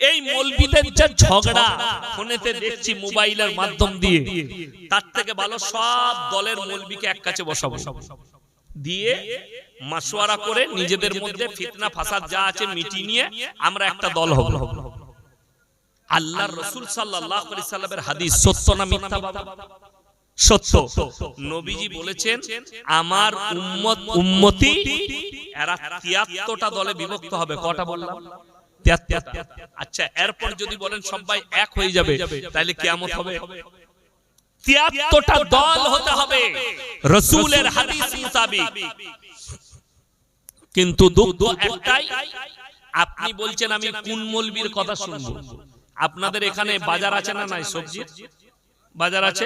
এই মলবিদের যে ঝগড়া, ফোনেতে দেখছি মোবাইলের মাধ্যম দিয়ে, তার থেকে ভালো সব দলের মলবিকে এক কাছে বসাবো। দিয়ে মাসোয়ারা করে নিজেদের মধ্যে ফিতনা, ফাসাদ যা আছে মিটি নিয়ে আমরা একটা দল হব। আল্লাহর রসুল আলাইহি সাল্লামের হাদিস সত্য না মিথ্যা সত্য। নবীজি বলেছেন, আমার উম্মত, উম্মতি, এরা তিয়াত্তরটা দলে বিভক্ত হবে। কটা বললাম? তিয়াত্তরটা। আচ্ছা এরপর যদি বলেন সবাই এক হয়ে যাবে তাহলে কিয়ামত হবে। তিয়াত্তরটা দল হতে হবে। রসুলের হাদিস মোতাবিক। কিন্তু দুঃখ একটাই আপনি বলছেন আমি কোন মলবির কথা শুনব? আপনাদের এখানে বাজার আছে না নাই সবজির? বাজার আছে?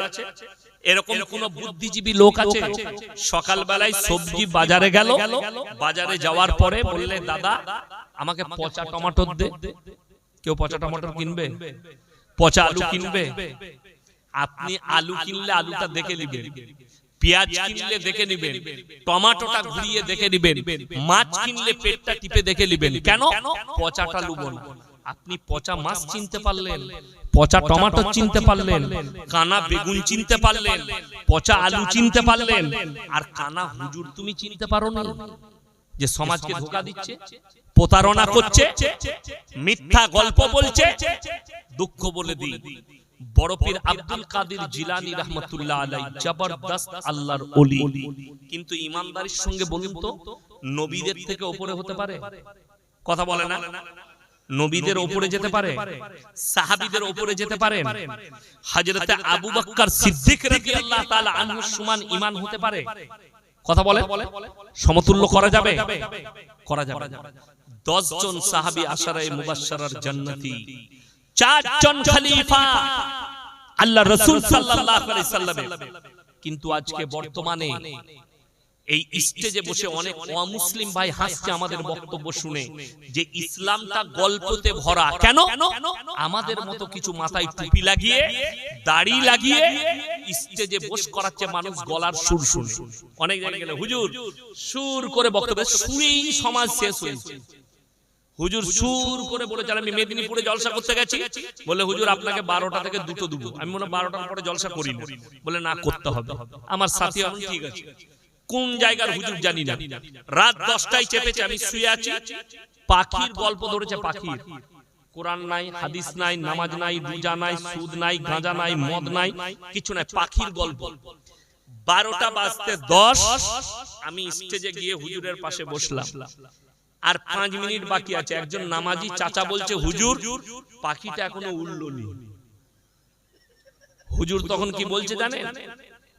এরকম কোন বুদ্ধিজীবী লোক আছে? সকাল বেলায় সবজি বাজারে গেল বাজারে যাওয়ার পরে বললে দাদা আমাকে পচা টমাটোর দে। কেউ পচা টমাটোর কিনবে? পচা আলু কিনবে? আপনি আলু কিনলে আলুটা দেখে নিবেন। পেঁয়াজ কিনলে দেখে নিবেন। টমাটোটা ঘুরিয়ে দেখে নিবেন। মাছ কিনলে পেটটা টিপে দেখে নিবেন। কেন? পচাটা লুবো না। আপনি পচা মাছ চিনতে পারলেন পচা টমাটো চিনতে পারলেন কানা বেগুন চিনতে পারলেন পচা আলু চিনতে পারলেন। আর কানা হুজুর তুমি চিনতে পারো না যে সমাজকে ধোকা দিচ্ছে প্রতারণা করছে মিথ্যা গল্প বলছে দুঃখ বলে দিই। বড় পীর আব্দুল কাদের জিলানী রহমতুল্লাহ আলাই জবরদস্ত আল্লাহর ওলি। কিন্তু ইমানদারির সঙ্গে বলুন তো নবীদের থেকে উপরে হতে পারে। কথা বলে না? নবীদের উপরে যেতে পারে সাহাবীদের উপরে যেতে পারে হযরতে আবু বকর সিদ্দিক রাদিয়াল্লাহু তাআলা আনহু সমান ঈমান হতে পারে। কথা বলে? সমতুল্য করা যাবে? করা যাবে। 10 জন সাহাবী আশারায়ে মুবাশশারার জান্নাতি। চারজন খলিফা। আল্লাহ রাসূল সাল্লাল্লাহু আলাইহি সাল্লামের। কিন্তু আজকে বর্তমানে এই স্টেজে বসে অনেক অমুসলিম ভাই হাসছে আমাদের বক্তব্য শুনে যে ইসলামটা গল্পতে ভরা। কেন? আমাদের মতো কিছু মাথায় টুপি লাগিয়ে দাড়ি লাগিয়ে স্টেজে বস করাচ্ছে মানুষ গলার সুর শুনে। অনেক জায়গায় গেলে হুজুর সুর করে বক্তব্য সুরেই সমাজ শেষ হয়েছে। হুজুর সুর করে বলেছে আমি মেদিনীপুরে জলসা করতে গেছি বলে হুজুর আপনাকে বারোটা থেকে দুটো দেবো। আমি মনে হয় বারোটার পরে জলসা করি। বলে না করতে হবে আমার সাথী ঠিক আছে কোন জায়গার হুজুর জানি না। রাত দশটায় চেপেছে আমি শুয়ে আছি। পাখির গল্প ধরেছে পাখির। কোরআন নাই হাদিস নাই নামাজ নাই রোজা নাই সুদ নাই গাঁজা নাই মদ নাই কিছু নাই পাখির গল্প। বারোটা বাজতে দশ আমি স্টেজে গিয়ে হুজুরের পাশে বসলাম। আর পাঁচ মিনিট বাকি আছে একজন নামাজি চাচা বলছে হুজুর পাখিটা এখনও উড়লো হুজুর তখন কি বলছে জানেন?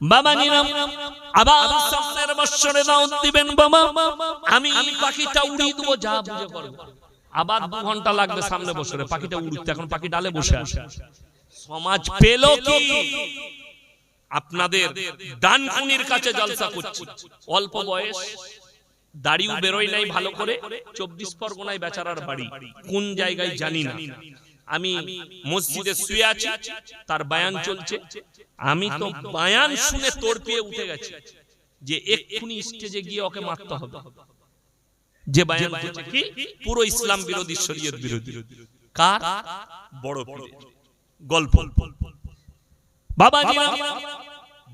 বাবা নিলাম। আবার সামনের বৎসরে দাওয়াত দিবেন বাবা। আমি পাখিটা উড়িয়ে দেবো যা বুঝে করব আবার দু ঘণ্টা লাগবে সামনে বছরে পাখিটা উড়তে এখন পাখি ডালে বসে আছে। সমাজ পেল কি? আপনাদের ডানকুনির কাছে জলসা করছে। অল্প বয়স দাড়িও বেরোয় নাই ভালো করে। চব্বিশ পরগনায় বেচারার বাড়ি। কোন জায়গায় জানি না। আমি মসজিদে শুয়ে আছি তার বায়ান চলছে। আমি তো বায়ান শুনে তোর পেয়ে উঠে গেছি যে এক্ষুনি স্টেজে গিয়ে ওকে মারতে হবে। যে বায়ান করছে কি? পুরো ইসলাম বিরোধী শরীয়ত বিরোধী। কার? বড় বড় গল্প। বাবা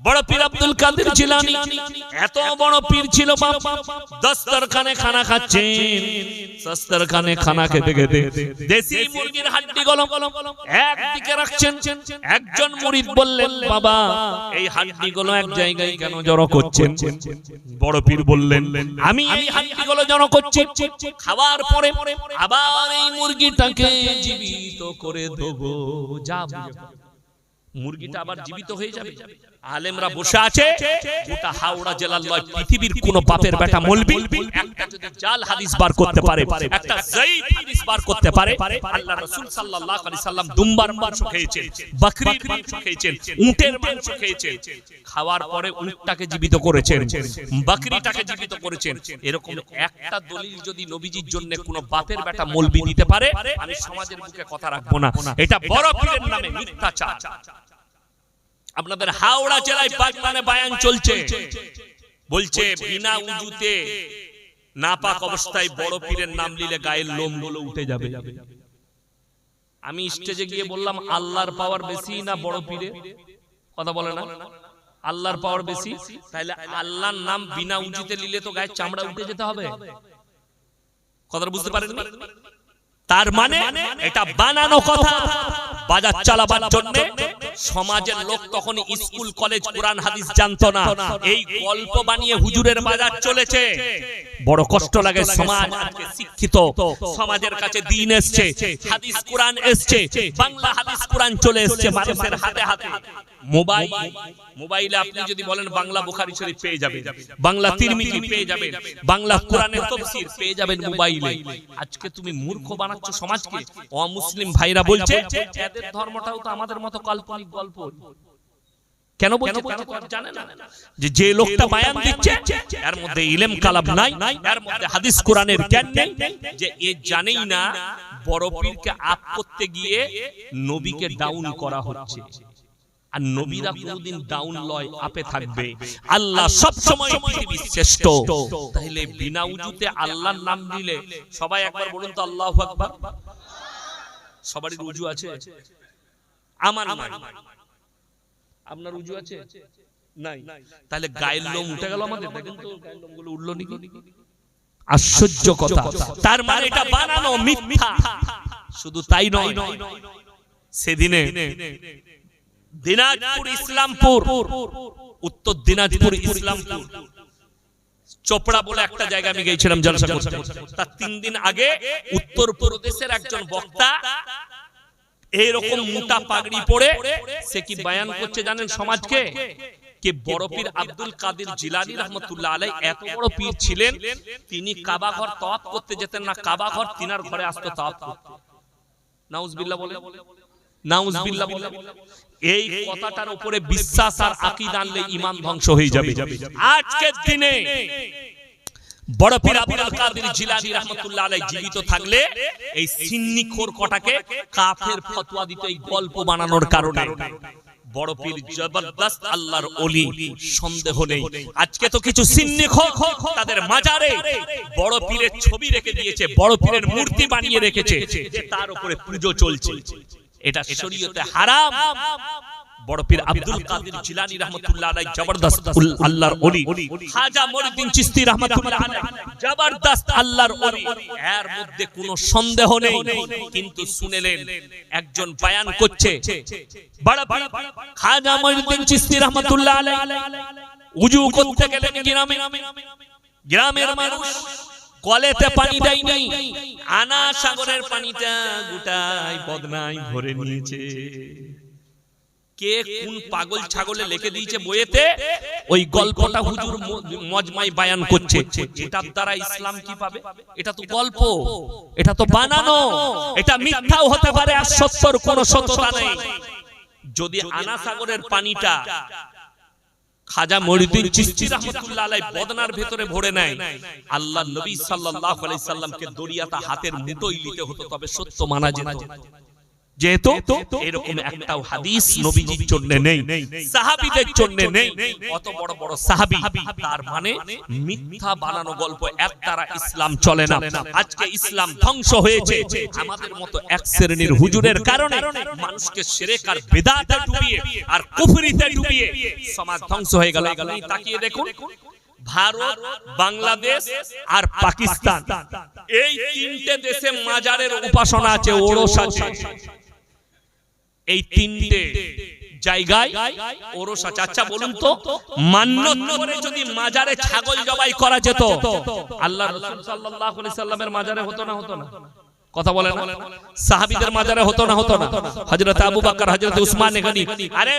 বড় পীর আব্দুল কাদের জিলানি। এত বড় পীর ছিল বাপ। দস্তরখানে খানা দস্তরখানে খানা খেতে খেতে দেশি মুরগির গলম। রাখছেন। একজন মুরিদ বললেন, বাবা, এই হাড্ডি গুলো এক জায়গায় কেন জড়ো করছেন? বড় পীর বললেন, আমি এই হাড্ডি গুলো জড়ো করছি। খাওয়ার পরে আবার এই মুরগিটাকে জীবিত করে দেবো। যা। মুরগিটা আবার জীবিত হয়ে যাবে। আলেমরা বসে আছে গোটা হাওড়া জেলার লয় পৃথিবীর কোন বাপের বেটা মলবি? একটা যদি জাল হাদিস বার করতে পারে একটা হাদিস বার করতে পারে আল্লাহ রাসূল সাল্লাল্লাহু আলাইহি সাল্লাম দুম্বার মাংস খেয়েছেন বকরির মাংস খেয়েছেন উটের মাংস খেয়েছেন খাওয়ার পরে উটটাকে জীবিত করেছেন বকরিটাকে জীবিত করেছেন এরকম একটা দলিল যদি নবীজির জন্য কোন বাপের বেটা মলবি দিতে পারে আমি সমাজের মুখে কথা রাখব না এটা বড় পীরের নামে মিথ্যাচার আপনাদের হাওড়া জেলায় বাগমানে বায়ান চলছে। বলছে বিনা উজুতে নাপাক অবস্থায় বড় পীরের নাম নিলে গায়ের লোমগুলো উঠে যাবে। আমি স্টেজে গিয়ে বললাম আল্লাহর পাওয়ার বেশি না বড় পীরে কথা বলে না? আল্লাহর পাওয়ার বেশি? তাহলে আল্লাহর নাম বিনা উঁচুতে নিলে তো গায়ের চামড়া উঠে যেতে হবে। কথাটা বুঝতে পারেন তার মানে এটা বানানো কথা। বাজার চালাবার জন্য সমাজের লোক তখন স্কুল, কলেজ, কোরআন, হাদিস জানতো না। এই গল্প বানিয়ে হুজুরের বাজার চলেছে। বড় কষ্ট লাগে সমাজ শিক্ষিত, সমাজের কাছে দিন এসছে, হাদিস, কোরআন এসছে, বাংলা হাদিস, কোরআন চলে এসছে মানুষের হাতে হাতে। মোবাইল মোবাইলে আপনি যদি বলেন বাংলা বুখারী শরীফ পেয়ে যাবেন বাংলা তিরমিজি পেয়ে যাবেন বাংলা কোরআনের তাফসীর পেয়ে যাবেন মোবাইলে। আজকে তুমি মূর্খ বানাচ্ছ সমাজকে অমুসলিম ভাইরা বলছে এদের ধর্মটাও তো আমাদের মতো কাল্পনিক গল্প। কেন বলছে জানে না। যে যে লোকটা বায়ান দিচ্ছে এর মধ্যে ইলেম কালাম নাই এর মধ্যে হাদিস কোরআনের জ্ঞান নেই যে এ জানেই না বড় পীরকে আপ করতে গিয়ে নবীকে ডাউন করা হচ্ছে। আর নবীরা কোনদিন ডাউন লয় আপে থাকবে। আল্লাহ সব সময় পৃথিবীর শ্রেষ্ঠ। তাহলে বিনা উজুতে আল্লাহর নাম নিলে সবাই একবার বলুন তো আল্লাহু আকবার। সবারই আছে? আমার নাই। আপনার আছে? নাই। তাহলে গায়ের লোম উঠে গেল আমাদের? দেখেন তো গায়ের লোমগুলো উঠল নাকি? আশ্চর্য কথা। তার মানে এটা বানানো মিথ্যা। শুধু তাই নয়। সেদিনে দিনাজপুর ইসলামপুর উত্তর দিনাজপুর ইসলামপুর। চোপড়া বলে একটা জায়গা আমি গিয়েছিলাম জলসা করতে তার তিন দিন আগে উত্তর প্রদেশের একজন বক্তা এইরকম মোটা পাগড়ি পরে সে কি বায়ান করছে জানেন সমাজকে? কে বড় পীর আব্দুল কাদের জিলানি রহমতুল্লাহ আলাই এত বড় পীর ছিলেন তিনি কাবা ঘর তওয়াফ করতে যেতেন না কাবা ঘর তিনার ঘরে আসতো তওয়াফ করতে। নাউজবিল্লাহ বলে। নাউজবিল্লাহ বলে। এই কথাটার উপরে বিশ্বাস আর আকীদা আনলে ঈমান ধ্বংস হয়ে যাবে। আজকের দিনে কিছু তাদের মাজারে বড় পীরের ছবি রেখে দিয়েছে, বড় পীরের মূর্তি বানিয়ে রেখেছে তার উপরে পুজো চলছে। এটা শরীয়তে হারাম। বড় পীর আব্দুল কাদের জিলানী রাহমাতুল্লাহ আলাইহি জবরদস্ত আল্লাহর ওলি। খাজা মরিউদ্দিন চিশতি রাহমাতুল্লাহ আলাইহি। জবরদস্ত আল্লাহর ওলি। এর মধ্যে কোনো সন্দেহ নেই কিন্তু শুনেলেন একজন বয়ান করছে বড় পীর খাজা মরিউদ্দিন চিশতি রাহমাতুল্লাহ আলাইহি। উজু করতে গেলেন গ্রামে। গ্রামের মানুষ কলেতে পানি দেয়নি আনা সাগরের পানিটা গোটাই বদনাই ভরে নিয়েছে। কে কোন পাগল ছাগলে লিখে দিয়েছে বইয়েতে? ওই গল্পটা হুজুর মজমাই বায়ান করছে। এটার দ্বারা ইসলাম কি পাবে? এটা তো গল্প। এটা তো বানানো। এটা মিথ্যাও হতে পারে আর সত্যর কোনো সত্যতা নেই। যদি আনা সাগরের পানিটা খাজা মরিউদ্দিন চিশতি রাহমাতুল্লাহ আলাইহি বদনার ভেতরে ভরে নেয় আল্লাহ নবী সাল্লাল্লাহু আলাইহি সাল্লামকে দরিয়াটা হাতের মুঠোয় নিতে হতো তবে সত্য মানা যেত। যেহেতু এরকম একটাও হাদিস নবীজির জন্য নেই। সাহাবীদের জন্য নেই। অত বড় বড় সাহাবী। তার মানে মিথ্যা বানানো গল্প এক দ্বারা ইসলাম চলে না। আজকে ইসলাম ধ্বংস হয়েছে। আমাদের মতো এক শ্রেণির হুজুরের কারণে মানুষকে আর বিদআতে ডুবিয়ে আর কুফরিতে ডুবিয়ে সমাজ ধ্বংস হয়ে গেল। তাকিয়ে দেখুন ভারত বাংলাদেশ আর পাকিস্তান। এই তিনটে দেশে মাজারের উপাসনা আছে ওরস আছে। এই তিনটে জায়গায় আছে আচ্ছা বলুন তো যদি মাজারে ছাগল জবাই করা যেত, আল্লাহ সাল্লামের মাজারে হতো না হতো না? কথা বলে না? সাহাবীদের মাজারে হতো না হতো না? হযরত আবু বকর, হযরত উসমান গনি আরে,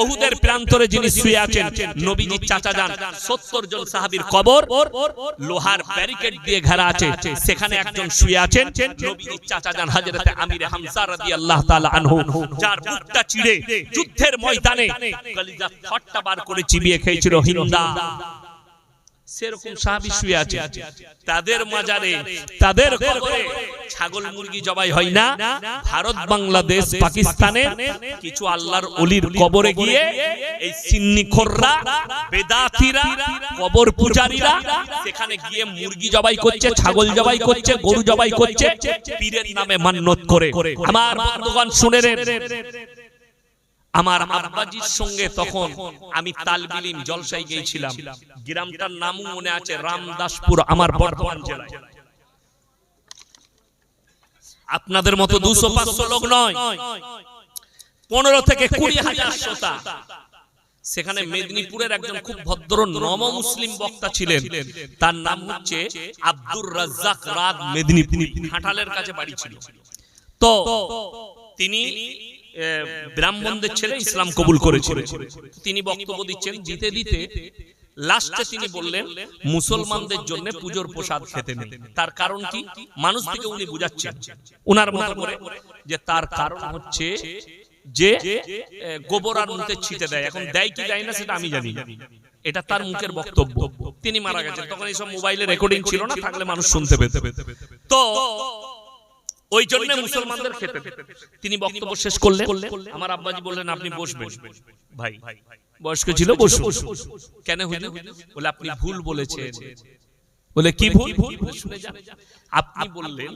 ওহুদের প্রান্তরে যিনি শুয়ে আছেন, নবীজির চাচা যান 70 জন সাহাবীর কবর, লোহার ব্যারিকেড দিয়ে ঘেরা আছে, সেখানে একজন শুয়ে আছেন, নবীজির চাচা যান হযরত আমির হামজা রাদিয়াল্লাহু তাআলা আনহু, যার বুকটা চিড়ে যুদ্ধের ময়দানে কলিজা ফট্টা বার করে চিবিয়ে খেয়েছিল হিন্দা। সেরকম সাহাবি শুয়ে আছে তাদের মাজারে তাদের কবরে ছাগল মুরগি জবাই হয় না। ভারত বাংলাদেশ পাকিস্তানে কিছু আল্লাহর অলির কবরে গিয়ে এই সিন্নি খোররা বেদাতিরা কবর পূজারীরা সেখানে গিয়ে মুরগি জবাই করছে ছাগল জবাই করছে গরু জবাই করছে পীরের নামে মান্যত করে। আমার বন্ধুগণ শুনে নেন আমার আব্বাজির সঙ্গে তখন আমি তালবিলিম জলসাই গিয়েছিলাম। গ্রামটার নামও মনে আছে, রামদাসপুর, আমার বর্ধমান জেলায়। আপনাদের মতো দুশো পাঁচশো লোক নয়, পনেরো থেকে কুড়ি হাজার শ্রোতা। সেখানে মেদিনীপুরের একজন খুব ভদ্র নম মুসলিম বক্তা ছিলেন। তার নাম হচ্ছে আব্দুর রাজ্জাক রাত মেদিনীপুর, হাঁটালের কাছে বাড়ি ছিল। তো তিনি ব্রাহ্মণদের ছেলে ইসলাম কবুল করেছিলেন তিনি বক্তব্য দিচ্ছেন, দিতে দিতে লাস্টে তিনি বললেন, মুসলমানদের জন্য পুজোর প্রসাদ খেতে নেই। তার কারণ কি? মানুষ থেকে উনি বুঝাচ্ছেন। উনার মতো করে যে তার কারণ হচ্ছে যে গোবর আর মুখে ছিটে দেয়। এখন দেয় কি দেয় না সেটা আমি জানি এটা তার মুখের বক্তব্য। তিনি মারা গেছেন। তখন এইসব মোবাইলে রেকর্ডিং ছিল না, থাকলে মানুষ শুনতে পেতে। তো ওই জন্য মুসলমানদের খেতে তিনি বক্তব্য শেষ করলেন। আমার আব্বাজি বললেন আপনি বসবেন। ভাই বয়স্ক ছিল বসুন। কেন হইল বলে আপনি ভুল বলেছেন। বলে কি ভুল? বলে শুনে যান। আপনি বললেন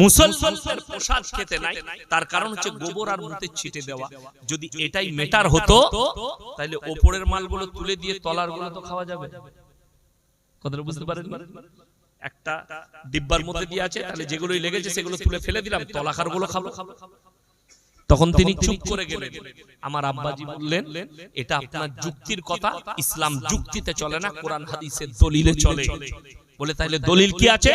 মুসলমানদের প্রসাদ খেতে নাই তার কারণ হচ্ছে গোবর আর মুতে ছিটে দেওয়া। যদি এটাই মেটার হতো তাহলে ওপরের মালগুলো তুলে দিয়ে তলারগুলো তো খাওয়া যাবে। কথাটা বুঝতে পারেন একটা ডিব্বার মধ্যে দিয়ে আছে তাহলে যেগুলোই লেগেছে সেগুলো তুলে ফেলে দিলাম তলাকারগুলো খাব। তখন তিনি চুপ করে গেলেন। আমার আব্বাজি বললেন এটা আপনার যুক্তির কথা ইসলাম যুক্তিতে চলে না কোরআন হাদিসের দলিলে চলে। বলে তাহলে দলিল কি আছে?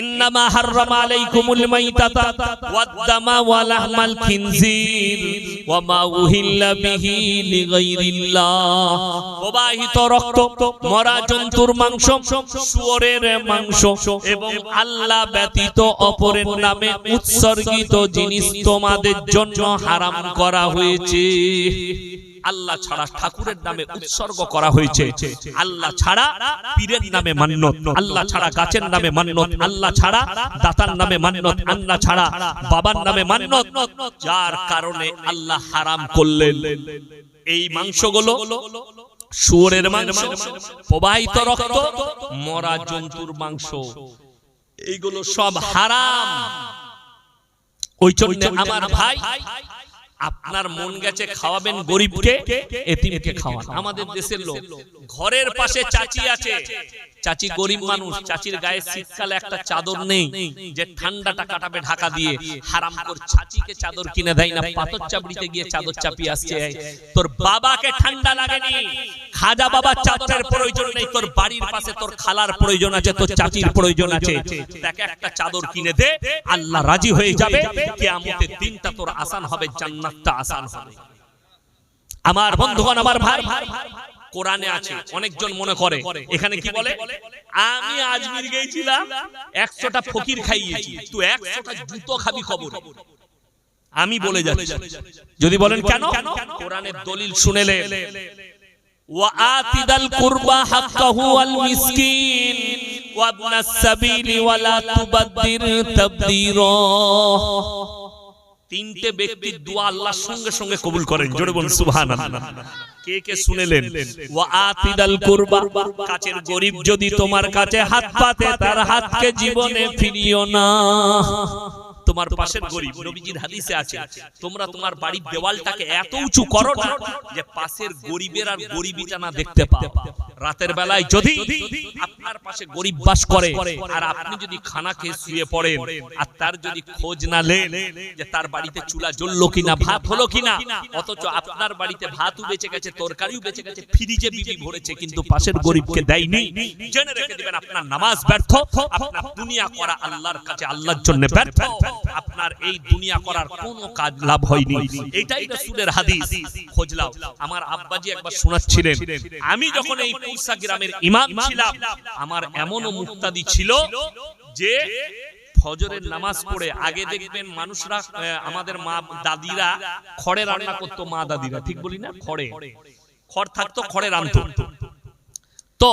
ইন্নামা হাররামা আলাইকুমুল মাইতাতা ওয়াদ-দামা ওয়া লাহমাল খিনজির ওয়া মা উহিল্লা বিহি লিগাইরিল্লাহ। প্রবাহিত রক্ত মরা জন্তুর মাংস শুয়োরের মাংস এবং আল্লাহ ব্যতীত অপরের নামে উৎসর্গিত জিনিস তোমাদের জন্য হারাম করা হয়েছে। আল্লাহ ছাড়া ঠাকুরের নামে উৎসর্গ করা হয়েছে। আল্লাহ ছাড়া পীরের নামে মান্যত। আল্লাহ ছাড়া গাছের নামে মান্যত। আল্লাহ ছাড়া দাতার নামে মান্যত। আল্লাহ ছাড়া বাবার নামে মান্যত। যার কারণে আল্লাহ হারাম করলেন। এই মাংসগুলো শুয়োরের মাংস প্রবাহিত রক্ত মরা জন্তুর মাংস। এইগুলো সব হারাম। ওই জন্য আমার ভাই আপনার মন গেছে খাওয়াবেন গরিবকে এতিমকে খাওয়ান। আমাদের দেশের লোক। ঘরের পাশে চাচি আছে। চাচি গরিব মানুষ চাচির গায়ে শীতকালে একটা চাদর নেই যে ঠান্ডাটা কাটাবে ঢাকা দিয়ে হারাম কর চাচিকে চাদর কিনে দেয় না পাথর চাবড়িতে গিয়ে চাদর চাপিয়ে আসছে তোর বাবাকে ঠান্ডা লাগেনি। খাজা বাবার চাদরের প্রয়োজন নেই। তোর বাড়ির পাশে তোর খালার প্রয়োজন আছে তোর চাচির প্রয়োজন আছে। তাকে একটা চাদর কিনে দে আল্লাহ রাজি হয়ে যাবে কিয়ামতের দিনটা তোর আসান হবে পথটা আসান হবে। আমার বন্ধুগণ আমার ভাই কোরআনে আছে অনেকজন মনে করে এখানে কি বলে? আমি আজমির গিয়েছিলাম একশোটা ফকির খাইয়েছি তুই একশোটা জুতো খাবি খবর আমি বলে যাচ্ছি। যদি বলেন কেন? কোরআনের দলিল শুনেলে। ওয়াআতিদাল কুরবা হাক্কাহু আল মিসকিন। ওয়াবনাস সাবিলি ওয়ালা তুবাদদির তাবদীরা তিনটে ব্যক্তির দোয়া আল্লাহর সঙ্গে সঙ্গে কবুল করেন। জোরে বলুন সুবহানাল্লাহ। কে কে শুনেলেন ওয়া আতিদাল কুরবা। কাছের গরিব যদি তোমার কাছে হাত পাতে তার হাতকে জীবনে ফিরিও না। তোমার পাশের গরিব নবীজির হাদিসে আছে তোমরা তোমার বাড়ির দেওয়ালটাকে এত উঁচু করো না যে পাশের গরিবের আর গরিবিটা না দেখতে পাও। রাতের বেলায় যদি আপনার পাশে গরিব বাস করে আর আপনি যদি খানা খেয়ে শুয়ে পড়েন আর তার যদি খোঁজ না নেন যে তার বাড়িতে চুলা জ্বললো কিনা ভাত হলো কিনা অথচ আপনার বাড়িতে ভাতও বেঁচে গেছে তরকারিও বেঁচে গেছে ফ্রিজে বিবি ভরেছে কিন্তু পাশের গরিবকে দেয়নি জেনে রেখে দিবেন আপনার নামাজ ব্যর্থ আপনার দুনিয়া করা আল্লাহর কাছে আল্লাহর জন্য ব্যর্থ আপনার এই দুনিয়া করার কোনো কাজ লাভ হয়নি। এটাই রাসূলের হাদিস। খোঁজলাও। আমার আব্বাজি একবার শোনাচ্ছিলেন, আমি যখন এই পুরসা গ্রামের ইমাম ছিলাম, আমার এমনও মুক্তাদি ছিল যে ফজরের নামাজ পড়ে আগে দেখবেন মানুষরা আমাদের মা দাদিরা খড়ে রান্না করতো, মা দাদিরা, ঠিক বলি না? খড়ে। খড় থাকতো, খড়ে রান্তো তো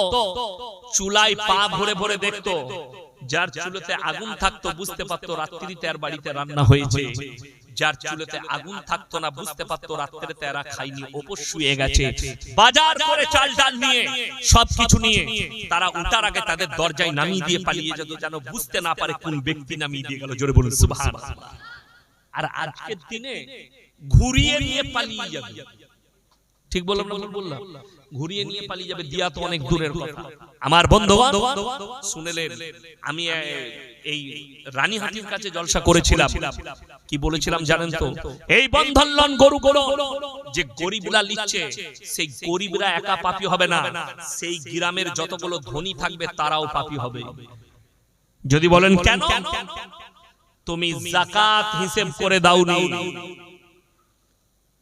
চুলায় পা ভরে ভরে দেখতো যার চুলোতে আগুন থাকতো বুঝতে পারতো রাত্রিতে আর বাড়িতে রান্না হয়েছে। যার চুলোতে আগুন থাকতো না বুঝতে পারতো রাত্রিতে এরা খাইনি ওপর শুয়ে গেছে। বাজার করে চাল ডাল নিয়ে, সবকিছু নিয়ে তারা উঠার আগে তাদের দরজায় নামিয়ে দিয়ে পালিয়ে যেত যেন বুঝতে না পারে কোন ব্যক্তি নামিয়ে দিয়ে গেল। জোরে বলুন, সুবহানাল্লাহ। আর আজকের দিনে ঘুরিয়ে নিয়ে পালিয়ে যাবে। ঠিক বললাম না বললাম? ঘুরিয়ে নিয়ে পালিয়ে যাবে দিয়া তো অনেক দূরের কথা। আমার বন্ধুগণ শুনেলেন আমি এই রানীহাটির কাছে জলসা করেছিলাম। কি বলেছিলাম জানেন তো? এই বন্ধন গরু গরু যে গরিবরা লিখছে সেই গরিবরা একা পাপি হবে না। সেই গ্রামের যতগুলো ধনী থাকবে তারাও পাপি হবে। যদি বলেন কেন? তুমি জাকাত হিসেব করে দাওনি।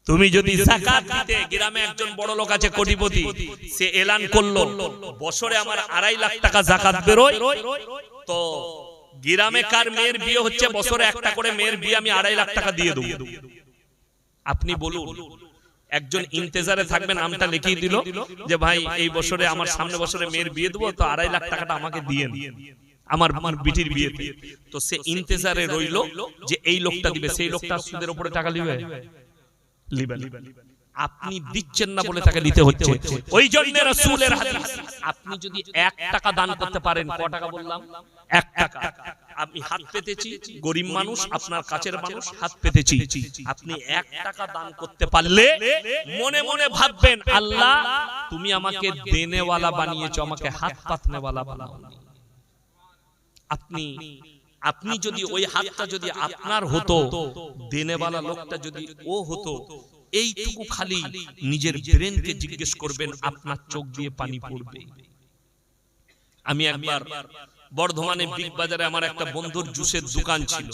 তুমি যদি জাকাত দিতে গ্রামে একজন বড় লোক আছে কোটিপতি সে এলান করল বছরে আমার আড়াই লাখ টাকা জাকাত বেরোয়। তো গ্রামে কার মেয়ের বিয়ে হচ্ছে বছরে একটা করে মেয়ের বিয়ে আমি আড়াই লাখ টাকা দিয়ে দেবো। আপনি বলুন একজন ইন্তেজারে থাকবেন নামটা লিখিয়ে দিল যে ভাই এই বছরে আমার সামনে বছরে মেয়ের বিয়ে দেবো তো আড়াই লাখ টাকাটা আমাকে দিয়ে আমার আমার বিটির বিয়েতে তো সে ইন্তেজারে রইল যে এই লোকটা দিবে সেই লোকটা সুদের উপরে টাকা দিবে লিবেন। আপনি দিচ্ছেন না বলে তাকে দিতে হচ্ছে। ওই জন্য রাসূলের হাদিস। আপনি যদি এক টাকা দান করতে পারেন ক টাকা বললাম? এক টাকা। আমি হাত পেতেছি গরিব মানুষ আপনার কাছের মানুষ হাত পেতেছি। আপনি এক টাকা দান করতে পারলে মনে মনে ভাববেন আল্লাহ তুমি আমাকে দেনেওয়ালা বানিয়েছো আমাকে হাত পাতনেওয়ালা বানাওনি। আপনি আপনি যদি ওই হাতটা যদি আপনার হতো দেনেওয়ালা লোকটা যদি ও হতো এইটুকু খালি নিজের ব্রেনকে জিজ্ঞেস করবেন আপনার চোখ দিয়ে পানি পড়বে। আমি একবার বর্ধমানে বিগ বাজারে আমার একটা বন্ধুর জুসের দোকান ছিল।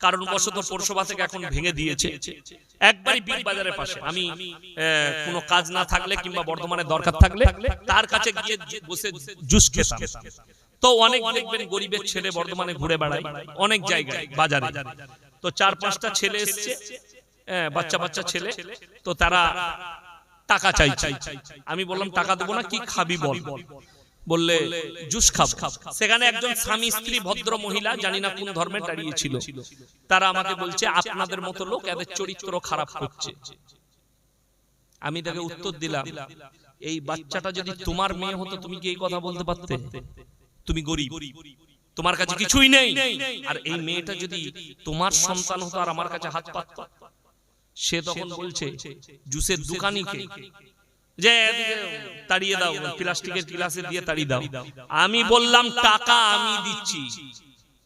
কারণ বশত পৌরসভা থেকে এখন ভেঙে দিয়েছে। একবারই বিগ বাজারের পাশে। আমি আহ, কোনো কাজ না থাকলে কিংবা বর্ধমানে দরকার থাকলে তার কাছে গিয়ে বসে জুস খেতাম। তো অনেক দেখবেন গরিবের ছেলে বর্ধমানে ঘুরে বেড়ায় অনেক জায়গায় বাজারে। তো চার পাঁচটা ছেলে এসছে হ্যাঁ, বাচ্চা বাচ্চা ছেলে তো তারা টাকা চাইছে। আমি বললাম টাকা দেবো না কি খাবি বল? বললে জুস খাব। সেখানে একজন স্বামী স্ত্রী ভদ্র মহিলা জানি না কোন ধর্মে দাঁড়িয়েছিল তারা আমাকে বলছে আপনাদের মতো লোক এদের চরিত্র খারাপ করছে। আমি তাকে উত্তর দিলাম এই বাচ্চাটা যদি তোমার মেয়ে হতো তুমি কি এই কথা বলতে পারতে? তুমি গরিব। তোমার কাছে কিছুই নেই। আর এই মেয়েটা যদি তোমার সন্তান হতো আর আমার কাছে হাত পাতত সে তখন বলছে জুসের দোকানিকে যে তাড়িয়ে দাও প্লাস্টিকের গ্লাসে দিয়ে তাড়িয়ে দাও। আমি বললাম টাকা আমি দিচ্ছি।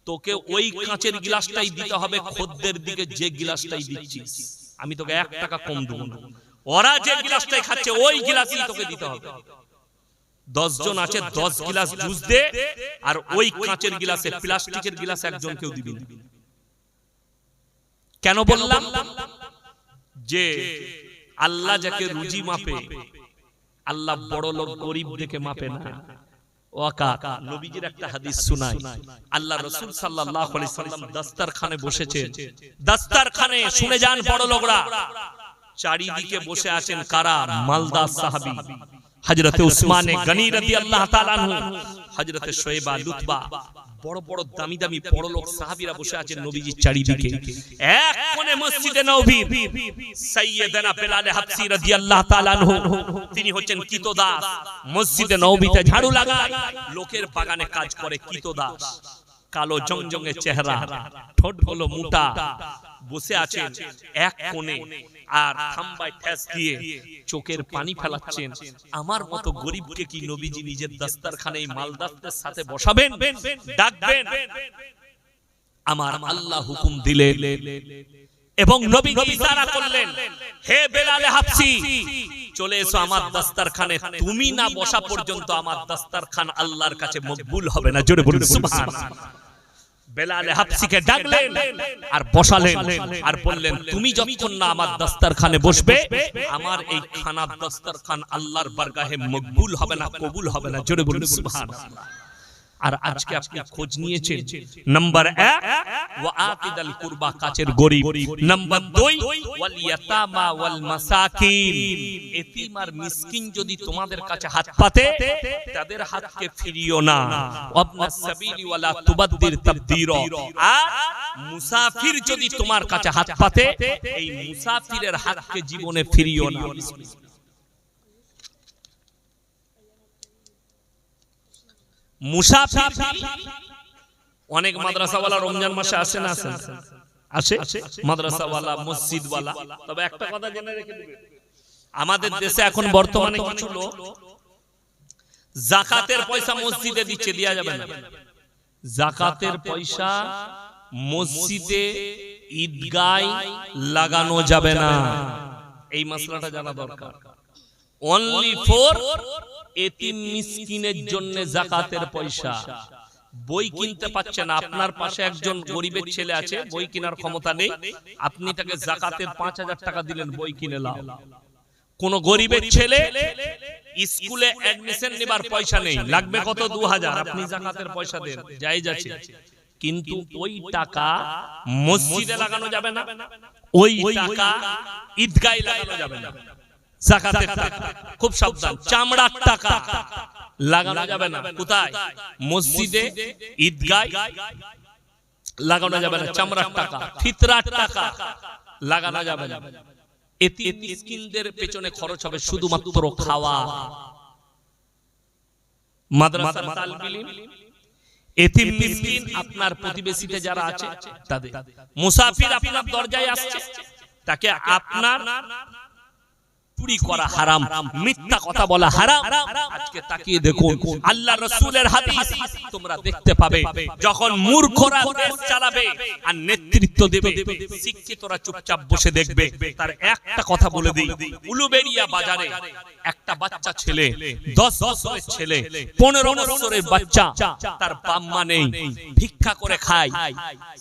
তোকে ওই কাঁচের গ্লাসটাই দিতে হবে খদ্দের দিকে যে গ্লাসটাই দিচ্ছিস আমি তোকে এক টাকা কম দেবো না। ওরা যে গ্লাসটাই খাচ্ছে ওই গ্লাসই তোকে দিতে হবে। দশ জন আছে দশ গিলাস জুস দে আর ওই কাঁচের গিলাসে প্লাস্টিকের গিলাস একজন কেউ দিবি না। কেন বললাম? যে আল্লাহ যাকে রুজি মাপে আল্লাহ বড় লোক গরিব দেখে মাপে না। নবীজির একটা হাদিস শোনাই। আল্লাহ রাসূল সাল্লাল্লাহু আলাইহি সাল্লাম দাস্তারখানে বসেছেন। দাস্তারখানে শুনে যান বড় লোকরা চারিদিকে বসে আছেন কারা? মালদা সাহাবী। হযরতে উসমানে গনি রাদিয়াল্লাহু তাআলা আনহু হযরতে শোয়েবা লুতবা বড় বড় দামি দামি বড় লোক সাহাবীরা বসে আছেন নবীজির চারিদিকে। এক কোণে মসজিদে নববীর সাইয়্যিদানা বেলাল হাবসি রাদিয়াল্লাহু তাআলা আনহু তিনি হচ্ছেন কিতদাস মসজিদে নববীতে ঝাড়ু লাগায় লোকের বাগানে কাজ করে কিতদাস কালো জংজঙ্গে চেহারা ঠোঁট হলো মোটা। বসে আছেন এক কোণে আর থাম্বায় ঠেস দিয়ে চোখের পানি ফেলাচ্ছেন। আমার মতো গরিবকে কি নবীজি নিজের দাস্তারখানে এই মালদারদের সাথে বসাবেন? ডাকবেন আমার আল্লাহ হুকুম দিলেন। এবং নবীজি ইশারা করলেন। হে বেলালে হাফসি চলে এসো আমার দাস্তারখানে। তুমি না বসা পর্যন্ত আমার দাস্তারখান আল্লাহর কাছে মকবুল হবে না। জোরে বলুন সুবহানাল্লাহ বেলালে হাফসিকে ডাকলেন আর বসালেন। আর বললেন তুমি যতক্ষণ না আমার দস্তারখানে বসবে আমার এই খানা দস্তারখান আল্লাহর বারগাহে মকবুল হবে না কবুল হবে না। জোরে বলুন সুবহানাল্লাহ। আর আজকে আপনি খোঁজ নিয়েছেন। নাম্বার এক ওয়া আতিদাল কুরবা কাছের গরিব। নাম্বার দুই ওয়াল ইয়াতামা ওয়াল মাসাকিন। এতিম আর মিসকিন যদি তোমাদের কাছে হাত পাতে তাদের হাতকে ফিরিও না। ওয়াবনাস সাবিলি ওয়ালা তুবাদ্দির তাবদীরা। আর মুসাফির যদি তোমার কাছে হাত পাতে এই মুসাফিরের হাতকে জীবনে ফিরিও না। মুসাফির অনেক মাদ্রাসাওয়ালা রমজান মাসে আসে না আসে? আসে? মাদ্রাসাওয়ালা মসজিদওয়ালা। তবে একটা কথা জেনে রেখে দিবেন আমাদের দেশে এখন বর্তমানে কিছু লোক জাকাতের পয়সা মসজিদে দিচ্ছে দেয়া যাবে না। জাকাতের পয়সা মসজিদে ঈদগায় লাগানো যাবে না। এই মশলাটা জানা দরকার। অনলি ফর এতিম মিসকিনের জন্য জাকাতের পয়সা। বই কিনতে পাচ্ছেন, আপনার পাশে একজন গরিবের ছেলে আছে, বই কেনার ক্ষমতা নেই, আপনি তাকে জাকাতের পাঁচ হাজার টাকা দিলেন, বই কিনে লাও কোন গরিবের ছেলে স্কুলে অ্যাডমিশন নেবার পয়সা নেই, লাগবে কত? দু হাজার। আপনি জাকাতের পয়সা দেন যাই যাচ্ছে কিন্তু ওই টাকা মসজিদে লাগানো যাবে না, ওই টাকা ঈদগায় লাগানো যাবে না। জাকাতের টাকা। খুব সাবধান। চামড়ার টাকা। লাগানো যাবে না। কোথায়? মসজিদে ঈদগায়। লাগানো যাবে না। চামড়ার টাকা। ফিতরার টাকা। লাগানো যাবে না। মিসকিনদের পেছনে খরচ হবে শুধুমাত্র খাওয়া। মাদ্রাসার তালবিলিম এতিম মিসকিন আপনার প্রতিবেশীতে যারা আছে তাদের। মুসাফির আপনার দরজায় আসছে। তাকে আপনার চুরি করা হারাম, মিথ্যা কথা বলা হারাম। আজকে তাকিয়ে দেখুন, আল্লাহ রসুলের হাদিস তোমরা দেখতে পাবে, যখন মূর্খরা দেশ চালাবে আর নেতৃত্ব দেবে, শিক্ষিতরা চুপচাপ বসে দেখবে, তার একটা কথা বলে দিই উলুবেড়িয়া বাজারে একটা বাচ্চা ছেলে, দশ বছরের ছেলে, পনেরো বছরের বাচ্চা, তার বাম্মা নেই, ভিক্ষা করে খায়।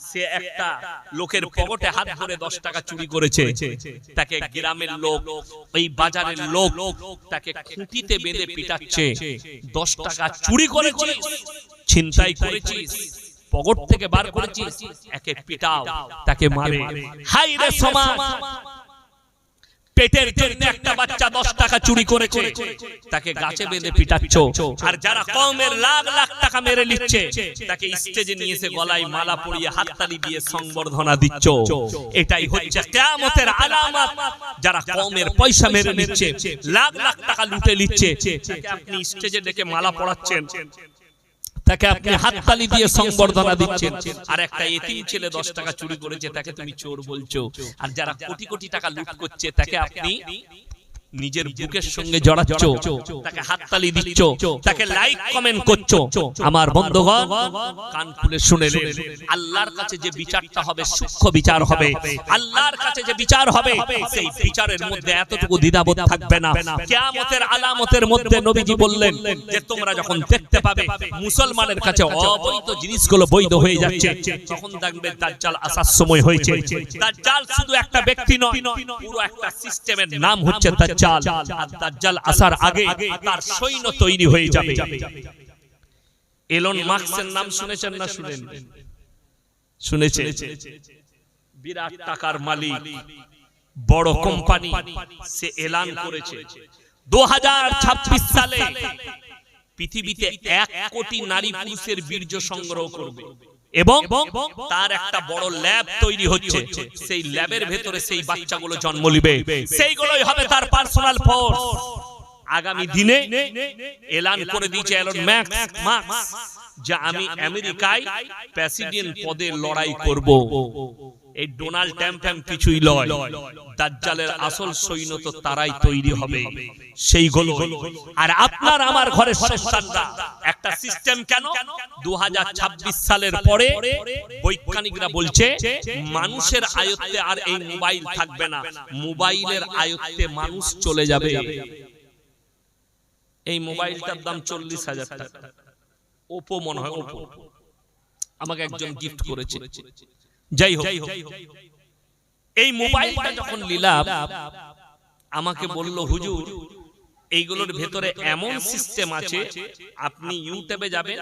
সে একটা লোকের পকেটে হাত ধরে দশ টাকা চুরি করেছে, তাকে গ্রামের লোক ওই বাজারের লোক তাকে খুঁটিতে বেঁধে পিটাচ্ছে। দশ টাকা চুরি করে ছিনতাই করেছিস, পকট থেকে বার করেছিস, একে পিটাও, তাকে মারে। হাই রে সমাজ পেটের জন্য একটা বাচ্চা দশ টাকা চুরি করেছে। তাকে গাছে বেঁধে পিটাচ্ছ। আর যারা কমের লাখ লাখ টাকা মেরে নিচ্ছে, তাকে স্টেজে নিয়ে এসে গলায় মালা পরিয়ে হাততালি দিয়ে সংবর্ধনা দিচ্ছ। এটাই হচ্ছে কেয়ামতের আলামত। যারা কমের পয়সা মেরে নিচ্ছে, লাখ লাখ টাকা লুটে নিচ্ছে আপনি স্টেজে ডেকে মালা পড়াচ্ছেন তাকে আপনি হাততালি দিয়ে সংবর্ধনা দিচ্ছেন। আর একটা এতিম ছেলে দশ টাকা চুরি করেছে তাকে তুমি চোর বলছো। আর যারা কোটি কোটি টাকা লুট করছে তাকে আপনি নিজের বুকের সঙ্গে জড়াচ্ছ। তাকে হাততালি দিচ্ছ। তাকে লাইক কমেন্ট করছ। আমার বন্ধুগণ কান খুলে শুনে আল্লাহর কাছে যে বিচারটা হবে সূক্ষ্ম বিচার হবে আল্লাহর কাছে যে বিচার হবে সেই বিচারের মধ্যে এতটুকু দ্বিধাবোধ থাকবে না। কিয়ামতের আলামতের মধ্যে নবীজি বললেন যে তোমরা যখন দেখতে পাবে মুসলমানের কাছে অবৈধ জিনিসগুলো বৈধ হয়ে যাচ্ছে। তখন দেখবে দাজ্জাল আসার সময় হয়েছে। দাজ্জাল শুধু একটা ব্যক্তি নয় পুরো একটা সিস্টেমের নাম হচ্ছে দাজ্জাল। আর দাজ্জাল আসার আগে তার সৈন্য তৈরি হয়ে যাবে। এলন মার্কসের নাম শুনেছেন না শুনেন বিরাট টাকার মালিক, বড় কোম্পানি, সে এলান করেছে। দু হাজার ছাব্বিশ সালে পৃথিবীতে এক কোটি নারী পুরুষের বীর্য সংগ্রহ করবে। এবং তার একটা বড় ল্যাব তৈরি হচ্ছে। সেই ল্যাবের ভেতরে সেই বাচ্চাগুলো জন্ম নিবে। সেইগুলোই হবে তার পার্সোনাল ফোর্স আগামী দিনে এলান করে দিয়েছে এলন ম্যাক্স মার্কস যা আমি আমেরিকায় পদে লড়াই করব। এই ডোনাল্ড ট্রাম্প কিছুই লয়। দাজ্জালের আসল সৈন্য তো তারাই তৈরি হবে। সেইগুলো আর আপনার আমার ঘরের সন্তানরা। একটা সিস্টেম কেন? 2026 সালের পরে বৈজ্ঞানিকরা বলছে মানুষের আয়ত্তে আর এই মোবাইল থাকবে না। মোবাইলের আয়ত্তে মানুষ চলে যাবে। এই মোবাইলটার দাম চল্লিশ হাজার টাকা। ওপো মনে হয় ওপো আমাকে একজন গিফট করেছে। যাই হোক এই মোবাইলটা যখন নিলাম আমাকে বলল হুজুর এইগুলোর ভেতরে এমন সিস্টেম আছে আপনি ইউটিউবে যাবেন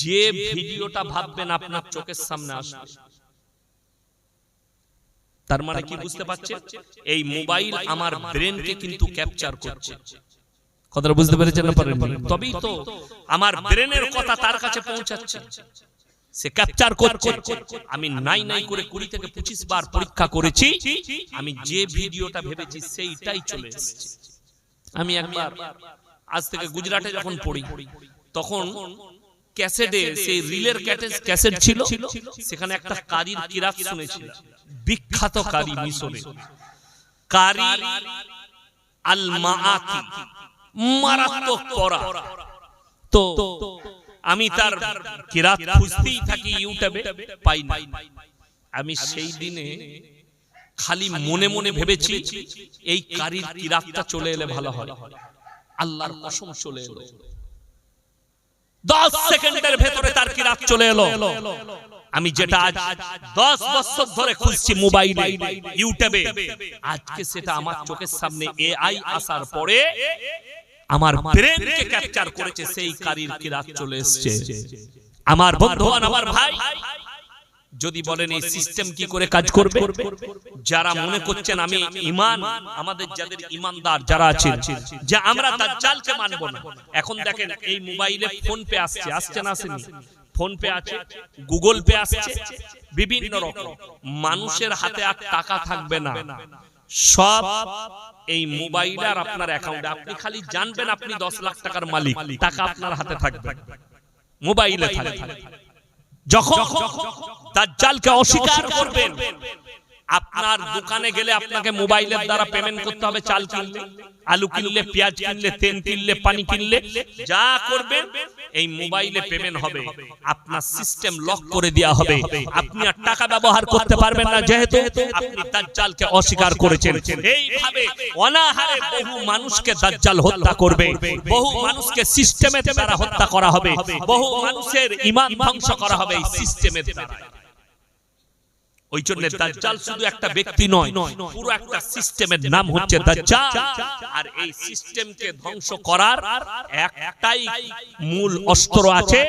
যে ভিডিওটা ভাববেন আপনার চোখের সামনে আসবে। তার মানে কি বুঝতে পারছেন? এই মোবাইল আমার ব্রেনকে কিন্তু ক্যাপচার করছে। কথাটা বুঝতে পেরেছেন না পারেন তবেই তো আমার ব্রেনের কথা তার কাছে পৌঁছাচ্ছে। সে ক্যাপচার করছে। আমি নাই নাই করে কুড়ি থেকে পঁচিশ বার পরীক্ষা করেছি। আমি যে ভিডিওটা ভেবেছি সেইটাই চলে এসেছে। আমি একবার আজ থেকে গুজরাটে যখন পড়ি তখন ক্যাসেটে সেই রিলের ক্যাসেট ছিল সেখানে একটা কারির কিরাত শুনেছি বিখ্যাত কারি মিশরে। কারি আল মাআতি মারাত্মক পড়া। তো আমি তার কিরাত খুঁজতেই থাকি ইউটিউবে পাই না। আমি সেই দিনে খালি মনে মনে ভেবেছি এই কারির কিরাতটা চলে এলে ভালো হয়। আল্লাহর কসম চলে এলো। দশ সেকেন্ডের ভেতরে তার কিরাত চলে এলো। আমি যেটা আজ দশ বছর ধরে খুঁজছি মোবাইলে ইউটিউবে। আজকে সেটা আমার চোখের সামনে এআই আসার পরে আমার ব্রেনকে ক্যাপচার করেছে সেই কারির কিরাত চলে এসেছে। আমার বন্ধুগণ আমার ভাই যদি বলেন এই সিস্টেম কি করে কাজ করবে? যারা মনে করছেন আমি ইমান আমাদের যাদের ইমানদার যারা আছেন যে আমরা দাজ্জালকে মানব না। এখন দেখেন এই মোবাইলে ফোন পে আসছে আসছে না আসেনি? ফোন পে আছে গুগল পে আসছে বিভিন্ন রকম। মানুষের হাতে আর টাকা থাকবে না। সব এই মোবাইল আর আপনার অ্যাকাউন্টে আপনি খালি জানবেন আপনি দশ লাখ টাকার মালিক। টাকা আপনার হাতে থাকবে। মোবাইলে যখন দাজ্জালকে অস্বীকার করবেন, আপনার দোকানে গেলে আপনাকে মোবাইলের দ্বারা পেমেন্ট করতে হবে চাল কিনলে, আলু কিনলে, পেঁয়াজ কিনলে, তেল কিনলে, পানি কিনলে, যা করবেন এই মোবাইলে পেমেন্ট হবে। আপনার সিস্টেম লক করে দেওয়া হবে। আপনি আর টাকা ব্যবহার করতে পারবেন না। যেহেতু আপনি দাজ্জালকে অস্বীকার করেছেন। এইভাবে অনাহারে বহু মানুষকে দাজ্জাল হত্যা করবে। বহু মানুষকে সিস্টেমে তারা হত্যা করা হবে। বহু মানুষের ইমান ধ্বংস করা হবে এই সিস্টেমের দ্বারা ওই জন্য দাজ্জাল শুধু একটা ব্যক্তি নয় পুরো একটা সিস্টেমের নাম হচ্ছে দাজ্জাল। আর এই সিস্টেমকে ধ্বংস করার একটাই মূল অস্ত্র আছে।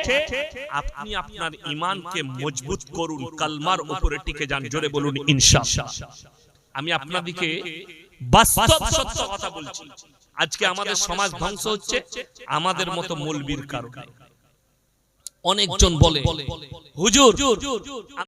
আপনি আপনার ঈমানকে মজবুত করুন কালমার উপরে টিকে যান জোরে বলুন ইনশাআল্লাহ আমি আপনাদেরকে বাস্তব সত্য কথা বলছি। আজকে আমাদের সমাজ ধ্বংস হচ্ছে আমাদের মতো মৌলবীর কারণে। অনেকজন বলে হুজুর।